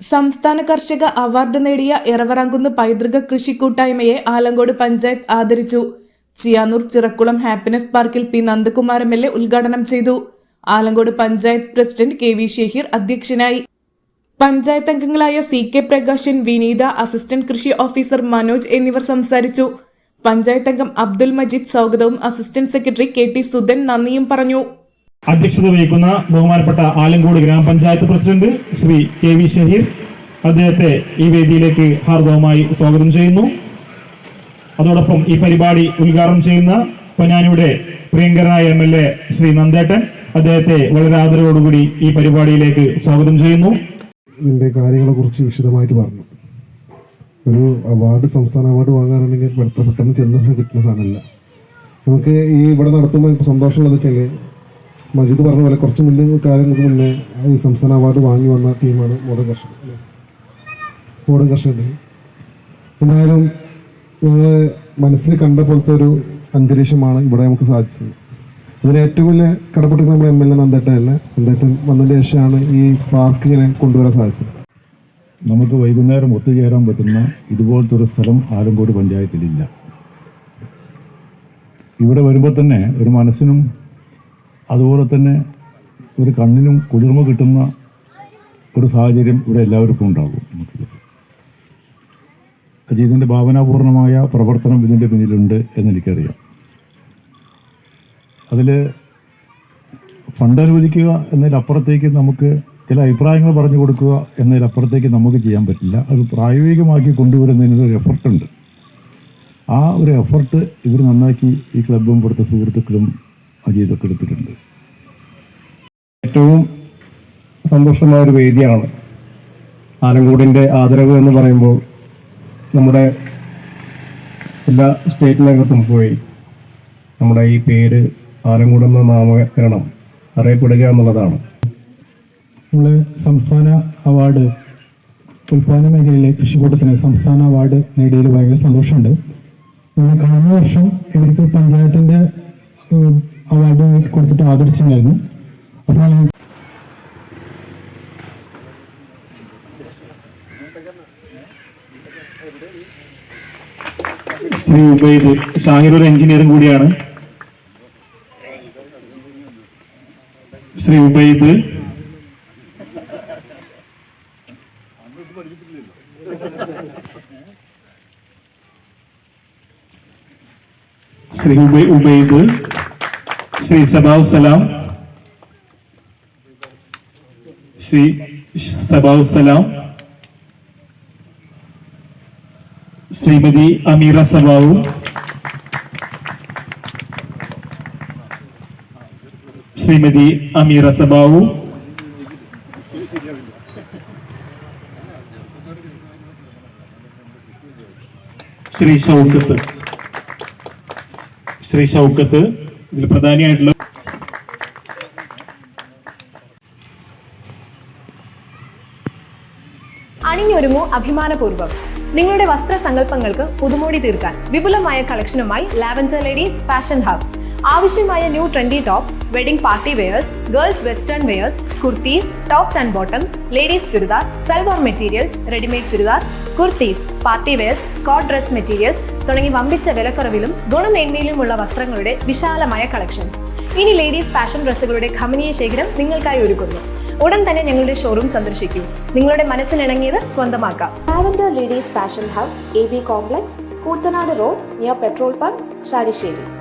സംസ്ഥാന കർഷക അവാർഡ് നേടിയ എറവറങ്കുന്ന് പൈതൃക കൃഷി കൂട്ടായ്മയെ ആലങ്കോട് പഞ്ചായത്ത് ആദരിച്ചു. ചിയാനൂർ ചിറക്കുളം ഹാപ്പിനെസ് പാർക്കിൽ P Nandakumar M L A ഉദ്ഘാടനം ചെയ്തു. Alankode panchayat president K V Shaheer അധ്യക്ഷനായി. പഞ്ചായത്ത് അംഗങ്ങളായ C K Prakashan Vineetha assistant കൃഷി ഓഫീസർ മനോജ് എന്നിവർ സംസാരിച്ചു. പഞ്ചായത്ത് അംഗം അബ്ദുൽ മജീദ് സ്വാഗതവും assistant secretary K T Sudhan നന്ദിയും പറഞ്ഞു. അധ്യക്ഷത വഹിക്കുന്ന ബഹുമാനപ്പെട്ട ആലങ്കോട് ഗ്രാമപഞ്ചായത്ത് president Shri K V Shaheer അദ്ദേഹത്തെ ഈ വേദിയിലേക്ക് ഹാർദവമായി സ്വാഗതം ചെയ്യുന്നു. അതോടൊപ്പം ഈ പരിപാടി ഉദ്ഘാടനം ചെയ്യുന്ന പൊന്നാനിയുടെ പ്രിയങ്കരനായ M L A Shri Nandettan അദ്ദേഹത്തെ വളരെ ആദരവോടുകൂടി ഈ പരിപാടിയിലേക്ക് സ്വാഗതം ചെയ്യുന്നു. ഇതിന്റെ കാര്യങ്ങളെ കുറിച്ച് വിശദമായിട്ട് പറഞ്ഞു. ഒരു അവാർഡ് സംസ്ഥാന അവാർഡ് വാങ്ങാനാണെങ്കിൽ പെട്ടെന്ന് പെട്ടെന്ന് ചെന്ന് കിട്ടുന്ന സാധനമല്ല. നമുക്ക് ഈ ഇവിടെ നടത്തുമ്പോൾ സന്തോഷമുള്ളത് വെച്ചാൽ മജീദ് പറഞ്ഞ പോലെ കുറച്ച് മുന്നേ കാലങ്ങൾക്ക് മുന്നേ ഈ സംസ്ഥാന അവാർഡ് വാങ്ങി വന്ന ടീമാണ് മോഡേൺ കർഷകർ മോഡേൺ കർഷൻ എന്തായാലും ഞങ്ങൾ മനസ്സിൽ കണ്ട പോലത്തെ ഒരു അന്തരീക്ഷമാണ് ഇവിടെ നമുക്ക് സാധിച്ചത്. അതിന് ഏറ്റവും വലിയ കടപ്പെട്ടിരിക്കുന്ന നമ്മുടെ എം എൽ എ നന്ദേട്ടൻ തന്നെ നന്ദേട്ടൻ വന്നതിന് ശേഷമാണ് ഈ പാർക്ക് ഇങ്ങനെ കൊണ്ടുവരാൻ സാധിച്ചത്. നമുക്ക് വൈകുന്നേരം ഒത്തുചേരാൻ പറ്റുന്ന ഇതുപോലത്തെ ഒരു സ്ഥലം ആലങ്കോട് പഞ്ചായത്തിലില്ല. ഇവിടെ വരുമ്പോൾ തന്നെ ഒരു മനസ്സിനും അതുപോലെ തന്നെ ഒരു കണ്ണിനും കുളിർമ കിട്ടുന്ന ഒരു സാഹചര്യം ഇവിടെ എല്ലാവർക്കും ഉണ്ടാകും. അജീതിന്റെ ഭാവനാപൂർണമായ പ്രവർത്തനം ഇതിന്റെ പിന്നിലുണ്ട് എന്നെനിക്കറിയാം. അതിൽ ഫണ്ട് അനുവദിക്കുക എന്നതിലപ്പുറത്തേക്ക് നമുക്ക് ചില അഭിപ്രായങ്ങൾ പറഞ്ഞു കൊടുക്കുക എന്നതിലപ്പുറത്തേക്ക് നമുക്ക് ചെയ്യാൻ പറ്റില്ല. അത് പ്രായോഗികമാക്കി കൊണ്ടുവരുന്നതിന് ഒരു എഫർട്ടുണ്ട് ആ ഒരു എഫർട്ട് ഇവർ നന്നാക്കി ഈ ക്ലബും ഇവിടുത്തെ സുഹൃത്തുക്കളും അജീതൊക്കെ എടുത്തിട്ടുണ്ട്. ഏറ്റവും സന്തോഷമായ ഒരു വേദിയാണ് ആലങ്കോടിന്റെ ആദരവ് എന്ന് പറയുമ്പോൾ നമ്മുടെ എല്ലാ സ്റ്റേറ്റിനകത്തും പോയി നമ്മുടെ ഈ പേര് ആലങ്കോട് എന്ന നാമകരണം അറിയപ്പെടുക എന്നുള്ളതാണ്. നമ്മുടെ സംസ്ഥാന അവാർഡ് ഉൽപ്പാദന മേഖലയിലെ കൃഷിക്കൂട്ടത്തിന് സംസ്ഥാന അവാർഡ് നേടിയതിൽ ഭയങ്കര സന്തോഷമുണ്ട്. കഴിഞ്ഞ വർഷം ഇവർക്ക് അവാർഡ് കൊടുത്തിട്ട് ആദരിച്ചിട്ടുണ്ടായിരുന്നു. അപ്പോൾ ശ്രീ ഉബൈദ് ഷാഹിർ ഒരു എഞ്ചിനീയറും കൂടിയാണ്. ശ്രീ ഉബൈദ് ശ്രീ ഉബൈ ഉബൈദ് ശ്രീ സബാവ് സലാം. ശ്രീ സബാവ് സലാം. ശ്രീമതി അമീറ സബാവു ശ്രീമതി അമീറ സബാവു ശ്രീ ഷൗക്കത്ത്. ശ്രീ ഷൗക്കത്ത്. ഇതിൽ പ്രധാനിയായിട്ടുള്ള അണിഞ്ഞൊരുങ്ങൂ അഭിമാനപൂർവം. നിങ്ങളുടെ വസ്ത്ര വസ്ത്രസങ്കല്പങ്ങൾക്ക് പുതുമോടി തീർക്കാൻ വിപുലമായ കളക്ഷനുമായി ലാവൻഡർ ലേഡീസ് ഫാഷൻ ഹബ് ആവശ്യമായ new trendy tops wedding party wears girls western wears kurtis tops and bottoms ladies churidar salwar materials readymade churidar kurtis party wears coat dress material തുടങ്ങി വമ്പിച്ച വിലക്കുറവിലും ഗുണമേന്മയിലുമുള്ള വസ്ത്രങ്ങളുടെ വിശാലമായ കളക്ഷൻസ് ഇനി ലേഡീസ് ഫാഷൻ ഡ്രസ്സുകളുടെ ഖമനീയ ശേഖരം നിങ്ങൾക്കായി ഒരുക്കുന്നു. ഉടൻ തന്നെ ഞങ്ങളുടെ ഷോറൂം സന്ദർശിക്കൂ. നിങ്ങളുടെ മനസ്സിനിണങ്ങിയത് സ്വന്തമാക്കാം. Lavender ladies fashion hub A B complex Koottanad road near petrol pump Sharisseri